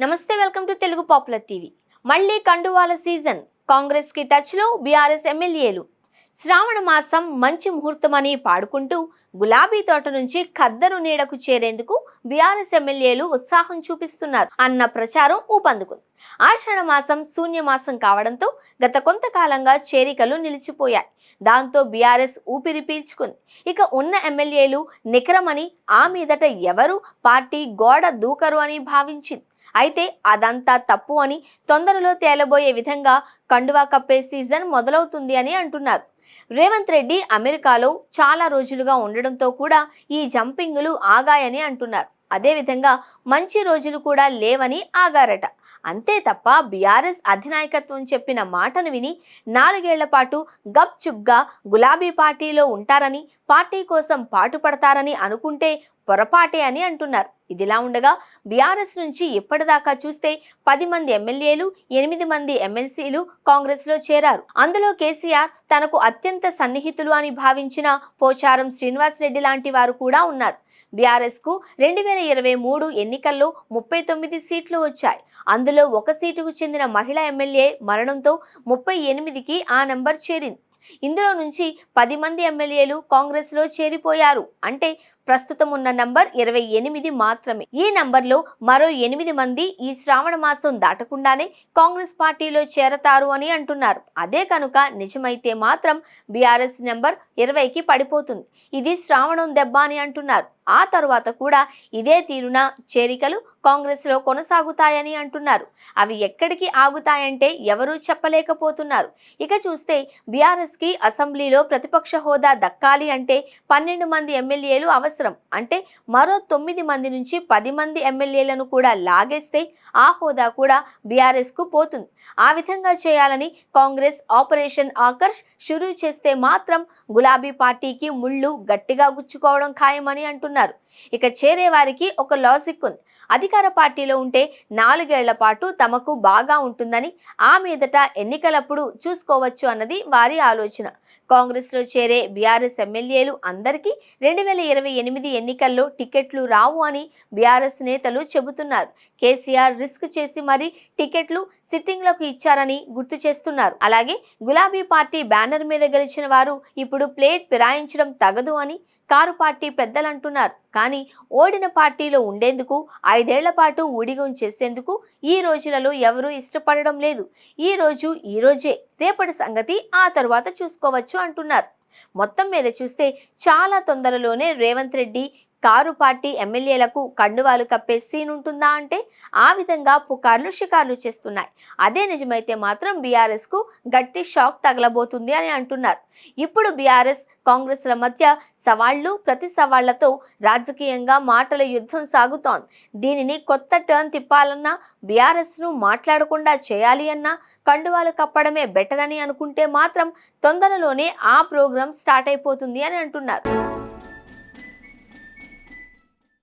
నమస్తే welcome to Telugu popular TV. మళ్ళీ కండువాల సీజన్. కాంగ్రెస్కి టచ్లో బీఆర్ఎస్ ఎమ్మెల్యేలు. శ్రావణ మాసం మంచి ముహూర్తమని పాడుకుంటూ గులాబీ తోట నుంచి ఖద్దరు నీడకు చేరేందుకు బీఆర్ఎస్ ఎమ్మెల్యేలు ఉత్సాహం చూపిస్తున్నారు అన్న ప్రచారం ఊపందుకుంది. ఆషాఢ మాసం శూన్యమాసం కావడంతో గత కొంతకాలంగా చేరికలు నిలిచిపోయాయి. దాంతో బీఆర్ఎస్ ఊపిరి పీల్చుకుంది. ఇక ఉన్న ఎమ్మెల్యేలు నికరమని ఆ మీదట ఎవరు? పార్టీ గోడ దూకరు అని భావించింది. అయితే అదంతా తప్పు అని తొందరలో తేలబోయే విధంగా కండువా కప్పే సీజన్ మొదలవుతుంది అని అంటున్నారు. రేవంత్ రెడ్డి అమెరికాలో చాలా రోజులుగా ఉండడంతో కూడా ఈ జంపింగులు ఆగాయని అంటున్నారు. అదేవిధంగా మంచి రోజులు కూడా లేవని ఆగారట. అంతే తప్ప బీఆర్ఎస్ అధినాయకత్వం చెప్పిన మాటను విని నాలుగేళ్ళ పాటు గప్చుప్గా గులాబీ పార్టీలో ఉంటారని పార్టీ కోసం పాటుపడతారని అనుకుంటే పొరపాటే అని అంటున్నారు. ఇదిలా ఉండగా బీఆర్ఎస్ నుంచి ఇప్పటిదాకా చూస్తే పది మంది ఎమ్మెల్యేలు ఎనిమిది మంది ఎమ్మెల్సీలు కాంగ్రెస్లో చేరారు. అందులో కేసీఆర్ తనకు అత్యంత సన్నిహితులు అని భావించిన పోచారం శ్రీనివాస్ రెడ్డి లాంటి వారు కూడా ఉన్నారు. బీఆర్ఎస్కు రెండు వేల ఇరవై మూడు ఎన్నికల్లో ముప్పై తొమ్మిది సీట్లు వచ్చాయి. అందులో ఒక సీటుకు చెందిన మహిళ ఎమ్మెల్యే మరణంతో ముప్పై ఎనిమిదికి ఆ నంబర్ చేరింది. ఇందులో నుంచి పది మంది ఎమ్మెల్యేలు కాంగ్రెస్లో చేరిపోయారు. అంటే ప్రస్తుతం ఉన్న నంబర్ ఇరవై ఎనిమిది మాత్రమే. ఈ నంబర్లో మరో ఎనిమిది మంది ఈ శ్రావణ మాసం దాటకుండానే కాంగ్రెస్ పార్టీలో చేరతారు అని అంటున్నారు. అదే కనుక నిజమైతే మాత్రం బీఆర్ఎస్ నెంబర్ ఇరవైకి పడిపోతుంది. ఇది శ్రావణం దెబ్బ అని అంటున్నారు. ఆ తరువాత కూడా ఇదే తీరున చేరికలు కాంగ్రెస్లో కొనసాగుతాయని అంటున్నారు. అవి ఎక్కడికి ఆగుతాయంటే ఎవరూ చెప్పలేకపోతున్నారు. ఇక చూస్తే కి అసెంబ్లీలో ప్రతిపక్ష హోదా దక్కాలి అంటే పన్నెండు మంది ఎమ్మెల్యేలు అవసరం. అంటే మరో తొమ్మిది మంది నుంచి పది మంది ఎమ్మెల్యేలను కూడా లాగేస్తే ఆ హోదా కూడా బీఆర్ఎస్కు పోతుంది. ఆ విధంగా చేయాలని కాంగ్రెస్ ఆపరేషన్ ఆకర్ష్ షురూ చేస్తే మాత్రం గులాబీ పార్టీకి ముళ్ళు గట్టిగా గుచ్చుకోవడం ఖాయమని అంటున్నారు. ఇక చేరే వారికి ఒక లాజిక్ ఉంది. అధికార పార్టీలో ఉంటే నాలుగేళ్ళ పాటు తమకు బాగా ఉంటుందని ఆ మీదట ఎన్నికలప్పుడు చూసుకోవచ్చు అన్నది వారి ఆలోచన. కాంగ్రెస్లో చేరే బీఆర్ఎస్ ఎమ్మెల్యేలు అందరికీ రెండు వేల ఇరవై ఎనిమిది ఎన్నికల్లో టికెట్లు రావు అని బీఆర్ఎస్ నేతలు చెబుతున్నారు. కేసీఆర్ రిస్క్ చేసి మరి టికెట్లు సిట్టింగ్లకు ఇచ్చారని గుర్తు చేస్తున్నారు. అలాగే గులాబీ పార్టీ బ్యానర్ మీద గెలిచిన వారు ఇప్పుడు ప్లేట్ ఫిరాయించడం తగదు అని కారు పార్టీ పెద్దలు అంటున్నారు కానీ ఓడిన పార్టీలో ఉండేందుకు ఐదేళ్ళ పాటు ఊడిగం చేసేందుకు ఈ రోజులలో ఎవరూ ఇష్టపడడం లేదు. ఈ రోజు ఈ రోజే. రేపటి సంగతి ఆ తర్వాత చూసుకోవచ్చు అంటున్నారు. మొత్తం మీద చూస్తే చాలా తొందరలోనే రేవంత్ రెడ్డి కారు పార్టీ ఎమ్మెల్యేలకు కండువాలు కప్పే సీన్ ఉంటుందా అంటే ఆ విధంగా పుకార్లు షికార్లు చేస్తున్నాయి. అదే నిజమైతే మాత్రం బీఆర్ఎస్కు గట్టి షాక్ తగలబోతుంది అని అంటున్నారు. ఇప్పుడు బీఆర్ఎస్ కాంగ్రెస్ల మధ్య సవాళ్ళు ప్రతి సవాళ్ళతో రాజకీయంగా మాటల యుద్ధం సాగుతోంది. దీనిని కొత్త టర్న్ తిప్పాలన్నా బీఆర్ఎస్ను మాట్లాడకుండా చేయాలి అన్నా కండువాలు కప్పడమే బెటర్ అని అనుకుంటే మాత్రం తొందరలోనే ఆ ప్రోగ్రాం స్టార్ట్ అయిపోతుంది అని అంటున్నారు.